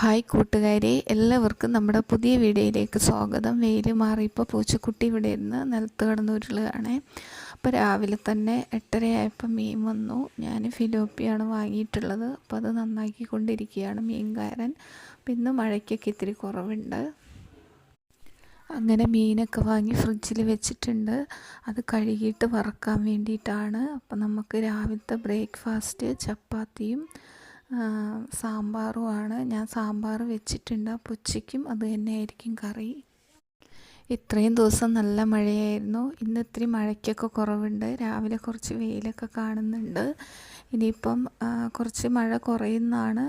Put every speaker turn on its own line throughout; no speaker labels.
Hi കൂട്ടുകാരെ എല്ലാവർക്കും നമ്മുടെ പുതിയ വീഡിയോയിലേക്ക് സ്വാഗതം. വെയിൽ മാറിയപ്പോൾ പൂച്ചക്കുട്ടി ഇവിടെ ഇരുന്ന് നിലത്ത് കിടന്ന് ഉരുളുകയാണ്. അപ്പോൾ രാവിലെ തന്നെ എട്ടരയായപ്പോൾ മീൻ വന്നു. ഞാൻ ഫിലോപ്പിയാണ് വാങ്ങിയിട്ടുള്ളത്. അപ്പോൾ അത് നന്നാക്കി കൊണ്ടിരിക്കുകയാണ് മീൻകാരൻ. അപ്പം ഇന്ന് മഴയ്ക്കൊക്കെ ഇത്തിരി കുറവുണ്ട്. അങ്ങനെ മീനൊക്കെ വാങ്ങി ഫ്രിഡ്ജിൽ വെച്ചിട്ടുണ്ട്. അത് കഴുകിയിട്ട് വറക്കാൻ വേണ്ടിയിട്ടാണ്. അപ്പം നമുക്ക് രാവിലത്തെ ബ്രേക്ക്ഫാസ്റ്റ് ചപ്പാത്തിയും സാമ്പാറുമാണ് ഞാൻ സാമ്പാർ വെച്ചിട്ടുണ്ട്. അപ്പോൾ ഉച്ചയ്ക്കും അത് തന്നെയായിരിക്കും കറി. ഇത്രയും ദിവസം നല്ല മഴയായിരുന്നു. ഇന്ന് ഇത്തിരി മഴയ്ക്കൊക്കെ കുറവുണ്ട്. രാവിലെ കുറച്ച് വെയിലൊക്കെ കാണുന്നുണ്ട്. ഇനിയിപ്പം കുറച്ച് മഴ കുറയുന്നാണ്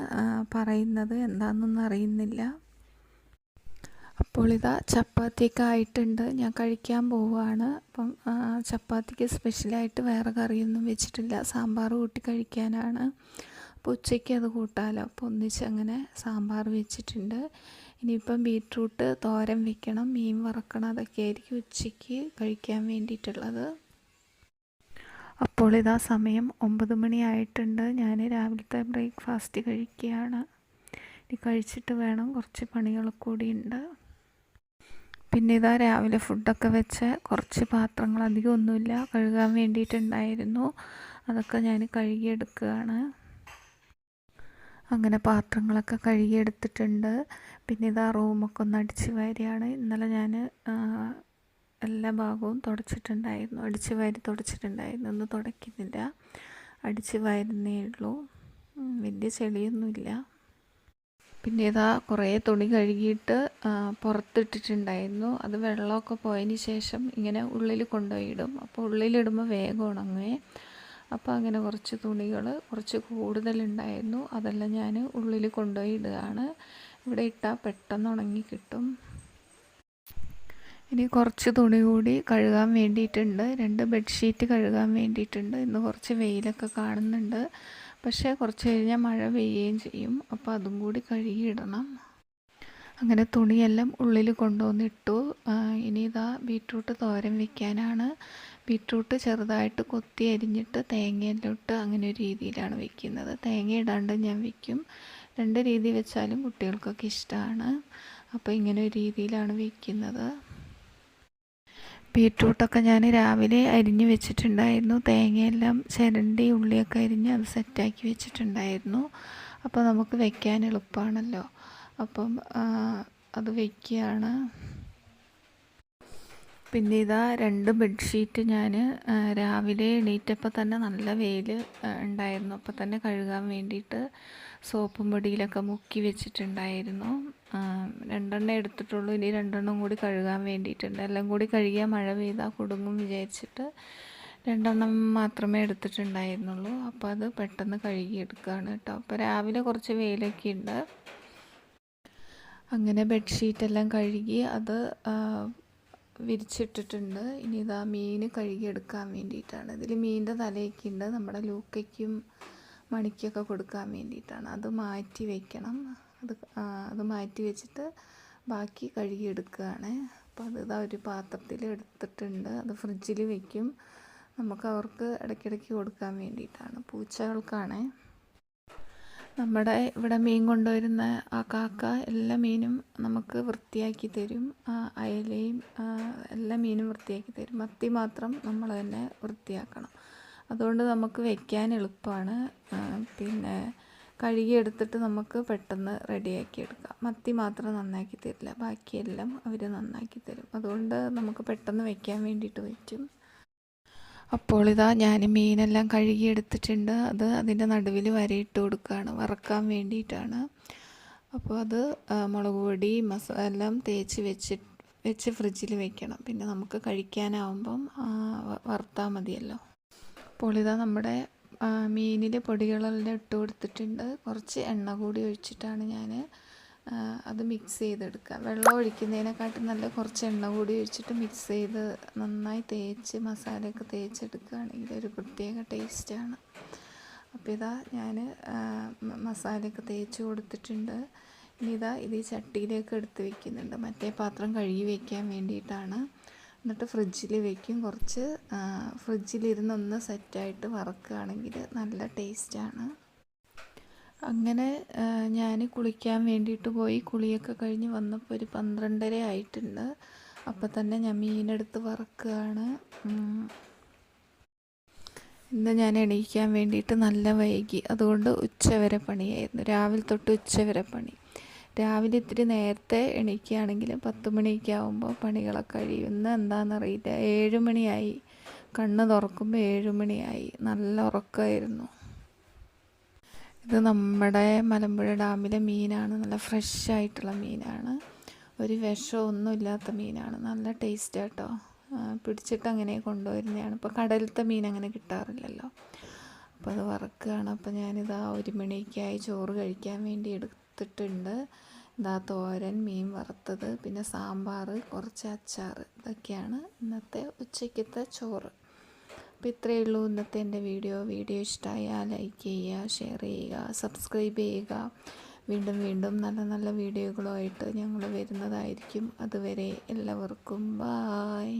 പറയുന്നത്. എന്താണെന്നൊന്നും അറിയുന്നില്ല. അപ്പോൾ ഇതാ ചപ്പാത്തിയൊക്കെ ആയിട്ടുണ്ട്. ഞാൻ കഴിക്കാൻ പോവുകയാണ്. അപ്പം ചപ്പാത്തിക്ക് സ്പെഷ്യലായിട്ട് വേറെ കറിയൊന്നും വെച്ചിട്ടില്ല. സാമ്പാർ കൂട്ടി കഴിക്കാനാണ്. അപ്പോൾ ഉച്ചയ്ക്ക് അത് കൂട്ടാമല്ലോ അപ്പോൾ ഒന്നിച്ച് അങ്ങനെ സാമ്പാർ വെച്ചിട്ടുണ്ട്. ഇനിയിപ്പം ബീട്രൂട്ട് തോരൻ വെക്കണം മീൻ വറക്കണം അതൊക്കെ ആയിരിക്കും ഉച്ചയ്ക്ക് കഴിക്കാൻ വേണ്ടിയിട്ടുള്ളത്. അപ്പോൾ ഇതാ സമയം. ഒമ്പത് മണിയായിട്ടുണ്ട് ഞാൻ രാവിലത്തെ ബ്രേക്ക്ഫാസ്റ്റ് കഴിക്കുകയാണ്. ഇനി കഴിച്ചിട്ട് വേണം. കുറച്ച് പണികൾ കൂടിയുണ്ട് പിന്നെ ഇതാ രാവിലെ ഫുഡൊക്കെ വെച്ച് കുറച്ച് പാത്രങ്ങൾ അധികം ഒന്നുമില്ല. കഴുകാൻ വേണ്ടിയിട്ടുണ്ടായിരുന്നു. അതൊക്കെ ഞാൻ കഴുകിയെടുക്കുകയാണ്. അങ്ങനെ പാത്രങ്ങളൊക്കെ കഴുകിയെടുത്തിട്ടുണ്ട്. പിന്നെ ഇതാ റൂമൊക്കെ ഒന്ന് അടിച്ച് വാരിയാണ്. ഇന്നലെ ഞാൻ എല്ലാ ഭാഗവും തുടച്ചിട്ടുണ്ടായിരുന്നു. അടിച്ച് വാരി തുടച്ചിട്ടുണ്ടായിരുന്നു. ഒന്ന് തുടയ്ക്കുന്നില്ല. അടിച്ച് വാരുന്നേ ഉള്ളൂ. വലിയ ചെളിയൊന്നുമില്ല. പിന്നെ ഇതാ കുറേ തുണി കഴുകിയിട്ട് പുറത്തിട്ടിട്ടുണ്ടായിരുന്നു. അത് വെള്ളമൊക്കെ പോയതിന് ശേഷം ഇങ്ങനെ ഉള്ളിൽ കൊണ്ടുപോയിടും അപ്പോൾ ഉള്ളിലിടുമ്പോൾ വേഗം ഉണങ്ങുകയെ അപ്പോൾ അങ്ങനെ കുറച്ച് തുണികൾ കുറച്ച് കൂടുതലുണ്ടായിരുന്നു. അതെല്ലാം ഞാൻ ഉള്ളിൽ കൊണ്ടുപോയി ഇടുകയാണ് ഇവിടെ ഇട്ടാൽ പെട്ടെന്ന് ഉണങ്ങി കിട്ടും. ഇനി കുറച്ച് തുണി കൂടി കഴുകാൻ വേണ്ടിയിട്ടുണ്ട്. രണ്ട് ബെഡ്ഷീറ്റ് കഴുകാൻ വേണ്ടിയിട്ടുണ്ട്. ഇന്ന് കുറച്ച് വെയിലൊക്കെ കാണുന്നുണ്ട്. പക്ഷേ കുറച്ച് കഴിഞ്ഞാൽ മഴ പെയ്യുകയും ചെയ്യും. അപ്പോൾ അതും കൂടി കഴുകിയിടണം. അങ്ങനെ തുണിയെല്ലാം ഉള്ളിൽ കൊണ്ടുവന്നിട്ടു. ഇനി ഇതാ ബീട്രൂട്ട് തോരൻ വെക്കാനാണ് ബീട്രൂട്ട് ചെറുതായിട്ട് കൊത്തി അരിഞ്ഞിട്ട് തേങ്ങയിലോട്ട് അങ്ങനെ ഒരു രീതിയിലാണ് വെക്കുന്നത്. തേങ്ങ ഇടാണ്ട് ഞാൻ വെക്കും. രണ്ട് രീതി വെച്ചാലും കുട്ടികൾക്കൊക്കെ ഇഷ്ടമാണ് അപ്പോൾ ഇങ്ങനെ ഒരു രീതിയിലാണ് വെക്കുന്നത്. ബീട്രൂട്ടൊക്കെ ഞാൻ രാവിലെ അരിഞ്ഞ് വെച്ചിട്ടുണ്ടായിരുന്നു. തേങ്ങയെല്ലാം ചിരണ്ടി ഉള്ളിയൊക്കെ അരിഞ്ഞ് അത് സെറ്റാക്കി വെച്ചിട്ടുണ്ടായിരുന്നു. അപ്പോൾ നമുക്ക് വെക്കാൻ എളുപ്പമാണല്ലോ. അപ്പം അത് വയ്ക്കുകയാണ് പിന്നെ ഇതാ രണ്ട് ബെഡ്ഷീറ്റ് ഞാൻ രാവിലെ എണീറ്റപ്പോൾ തന്നെ നല്ല വെയിൽ ഉണ്ടായിരുന്നു. അപ്പോൾ തന്നെ കഴുകാൻ വേണ്ടിയിട്ട് സോപ്പും പൊടിയിലൊക്കെ മുക്കി വെച്ചിട്ടുണ്ടായിരുന്നു. രണ്ടെണ്ണം എടുത്തിട്ടുള്ളൂ. ഇനി രണ്ടെണ്ണം കൂടി കഴുകാൻ വേണ്ടിയിട്ടുണ്ട്. എല്ലാം കൂടി കഴുകിയാൽ മഴ പെയ്താൽ കുടുങ്ങും വിചാരിച്ചിട്ട് രണ്ടെണ്ണം മാത്രമേ എടുത്തിട്ടുണ്ടായിരുന്നുള്ളൂ. അപ്പോൾ അത് പെട്ടെന്ന് കഴുകിയെടുക്കുകയാണ് കേട്ടോ. അപ്പോൾ രാവിലെ കുറച്ച് വെയിലൊക്കെ ഉണ്ട്. അങ്ങനെ ബെഡ്ഷീറ്റെല്ലാം കഴുകി അത് വിരിച്ചിട്ടിട്ടുണ്ട്. ഇനി ഇതാ മീൻ കഴുകിയെടുക്കാൻ വേണ്ടിയിട്ടാണ്. ഇതിൽ മീനിന്റെ തലയൊക്കെ ഉണ്ട്. നമ്മുടെ ലൂക്കയ്ക്കും മണിക്കൊക്കെ കൊടുക്കാൻ വേണ്ടിയിട്ടാണ്. അത് മാറ്റി വയ്ക്കണം അത് അത് മാറ്റി വെച്ചിട്ട് ബാക്കി കഴുകിയെടുക്കുകയാണ്. അപ്പോൾ അത് ഇതാ ഒരു പാത്രത്തിൽ എടുത്തിട്ടുണ്ട്. അത് ഫ്രിഡ്ജിൽ വയ്ക്കും നമുക്ക് അവർക്ക് ഇടയ്ക്കിടയ്ക്ക് കൊടുക്കാൻ വേണ്ടിയിട്ടാണ്. പൂച്ചകൾക്കാണേ. നമ്മുടെ ഇവിടെ മീൻ കൊണ്ടുവരുന്ന ആ കാക്ക എല്ലാ മീനും നമുക്ക് വൃത്തിയാക്കി തരും. അയലയും എല്ലാ മീനും വൃത്തിയാക്കി തരും. മത്തി മാത്രം നമ്മൾ തന്നെ വൃത്തിയാക്കണം. അതുകൊണ്ട് നമുക്ക് വയ്ക്കാൻ എളുപ്പമാണ്. പിന്നെ കഴുകി എടുത്തിട്ട് നമുക്ക് പെട്ടെന്ന് റെഡിയാക്കി എടുക്കാം. മത്തി മാത്രം നന്നാക്കി തരില്ല. ബാക്കിയെല്ലാം അവർ നന്നാക്കി തരും. അതുകൊണ്ട് നമുക്ക് പെട്ടെന്ന് വയ്ക്കാൻ വേണ്ടിയിട്ട് പറ്റും. അപ്പോൾ ഇതാ ഞാൻ മീനെല്ലാം കഴുകി എടുത്തിട്ടുണ്ട് അത് അതിന്റെ നടുവിൽ വരയിട്ട് കൊടുക്കുകയാണ് വറക്കാൻ വേണ്ടിയിട്ടാണ്. അപ്പോൾ അത് മുളക് പൊടി മസാല എല്ലാം തേച്ച് വെച്ച് വെച്ച് ഫ്രിഡ്ജിൽ വെക്കണം. പിന്നെ നമുക്ക് കഴിക്കാനാവുമ്പം വറുത്താൽ മതിയല്ലോ. അപ്പോൾ ഇതാ നമ്മുടെ മീനിൽ പൊടികളെല്ലാം ഇട്ട് കൊടുത്തിട്ടുണ്ട്. കുറച്ച് എണ്ണ കൂടി ഒഴിച്ചിട്ടാണ് ഞാൻ അത് മിക്സ് ചെയ്തെടുക്കുക. വെള്ളം ഒഴിക്കുന്നതിനെക്കാട്ടും നല്ല കുറച്ച് എണ്ണ കൂടി ഒഴിച്ചിട്ട് മിക്സ് ചെയ്ത് നന്നായി തേച്ച് മസാലയൊക്കെ തേച്ചെടുക്കുകയാണെങ്കിൽ ഒരു പ്രത്യേക ടേസ്റ്റാണ് അപ്പോൾ ഇതാ ഞാൻ മസാലയൊക്കെ തേച്ച് കൊടുത്തിട്ടുണ്ട്. ഇനി ഇതാ ഇത് ഈ ചട്ടിയിലേക്ക് എടുത്ത് വെക്കുന്നുണ്ട്. മറ്റേ പാത്രം കഴുകി വയ്ക്കാൻ വേണ്ടിയിട്ടാണ്. എന്നിട്ട് ഫ്രിഡ്ജിൽ വെക്കും. കുറച്ച് ഫ്രിഡ്ജിലിരുന്നൊന്ന് സെറ്റായിട്ട് വറക്കുകയാണെങ്കിൽ നല്ല ടേസ്റ്റാണ് അങ്ങനെ ഞാൻ കുളിക്കാൻ വേണ്ടിയിട്ട് പോയി. കുളിയൊക്കെ കഴിഞ്ഞ് വന്നപ്പോൾ ഒരു പന്ത്രണ്ടര ആയിട്ടുണ്ട്. അപ്പോൾ തന്നെ ഞാൻ മീനെടുത്ത് വറക്കുകയാണ്. ഇന്ന് ഞാൻ എണീക്കാൻ വേണ്ടിയിട്ട് നല്ല വൈകി. അതുകൊണ്ട് ഉച്ചവരെ പണിയായിരുന്നു. രാവിലെ തൊട്ട് ഉച്ചവരെ പണി. രാവിലെ ഇത്തിരി നേരത്തെ എണീക്കുകയാണെങ്കിൽ പത്ത് മണിയൊക്കെ ആകുമ്പോൾ പണികളൊക്കെ കഴിയുന്ന എന്താണെന്നറിയില്ല. ഏഴ് മണിയായി. കണ്ണ് തുറക്കുമ്പോൾ ഏഴ് മണിയായി. നല്ല ഉറക്കമായിരുന്നു. ഇത് നമ്മുടെ മലമ്പുഴ ഡാമിലെ മീനാണ്. നല്ല ഫ്രഷ് ആയിട്ടുള്ള മീനാണ്. ഒരു വിഷമൊന്നും ഇല്ലാത്ത മീനാണ്. നല്ല ടേസ്റ്റ് കേട്ടോ പിടിച്ചിട്ട് അങ്ങനെ കൊണ്ടുവരുന്നതാണ്. ഇപ്പോൾ കടലത്തെ മീൻ അങ്ങനെ കിട്ടാറില്ലല്ലോ. അപ്പോൾ അത് വറക്കുകയാണ്. അപ്പോൾ ഞാനിത് ആ ഒരു മണിക്കായി ചോറ് കഴിക്കാൻ വേണ്ടി എടുത്തിട്ടുണ്ട്. ഇതാ തോരൻ മീൻ വറുത്തത് പിന്നെ സാമ്പാർ കുറച്ച് അച്ചാർ ഇതൊക്കെയാണ് ഇന്നത്തെ ഉച്ചയ്ക്കത്തെ ചോറ്. അപ്പോൾ ഇത്രയേ ഉള്ളൂ ഇന്നത്തെ എന്റെ വീഡിയോ. വീഡിയോ ഇഷ്ടമായാൽ ലൈക്ക് ചെയ്യുക ഷെയർ ചെയ്യുക സബ്സ്ക്രൈബ് ചെയ്യുക. വീണ്ടും വീണ്ടും നല്ല നല്ല വീഡിയോകളുമായിട്ട് ഞങ്ങൾ വരുന്നതായിരിക്കും. അതുവരെ എല്ലാവർക്കും ബായ്